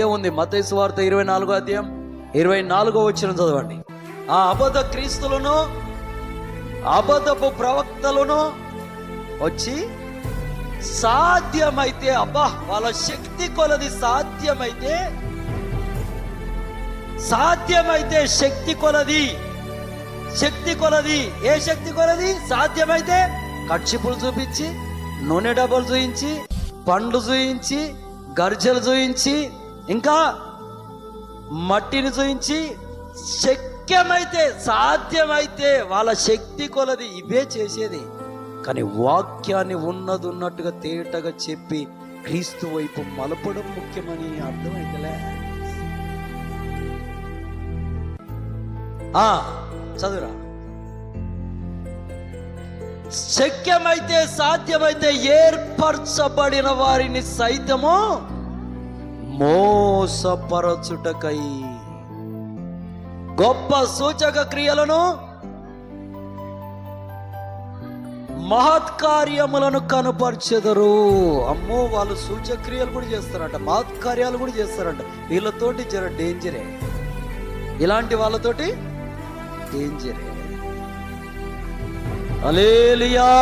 ఏముంది మతైసు వార్త ఇరవై నాలుగో అధ్యాయం ఇరవై నాలుగో వచ్చిన చదవండి. ఆ అబద్ధ క్రీస్తులను అబద్ధపు ప్రవక్తలను వచ్చి సాధ్యమైతే అబ్బా వాళ్ళ శక్తి కొలది సాధ్యమైతే సాధ్యమైతే శక్తి కొలది. శక్తి కొలది. ఏ శక్తి కొలది? సాధ్యమైతే కక్షిపులు చూపించి నూనె డబ్బులు చూయించి పండ్లు చూయించి గర్జలు చూయించి ఇంకా మట్టిని చూయించి శక్యమైతే సాధ్యమైతే వాళ్ళ శక్తి కొలది ఇవే చేసేది. కానీ వాక్యాన్ని ఉన్నది ఉన్నట్టుగా తేటగా చెప్పి క్రీస్తు వైపు మలపడం ముఖ్యమని అర్థమైతలే. ఆ చదువురా. శక్యమైతే సాధ్యమైతే ఏర్పరచబడిన వారిని సైతము మోసపరచుటకై. గొప్ప సూచక క్రియలను మహత్కార్యములను కనపరచెదరు. అమ్మో వాళ్ళు సూచక్రియలు కూడా చేస్తారంట మహత్కార్యాలు కూడా చేస్తారంట. వీళ్ళతోటి జర డేంజరే ఇలాంటి వాళ్ళతోటి డేంజరే అలేలియా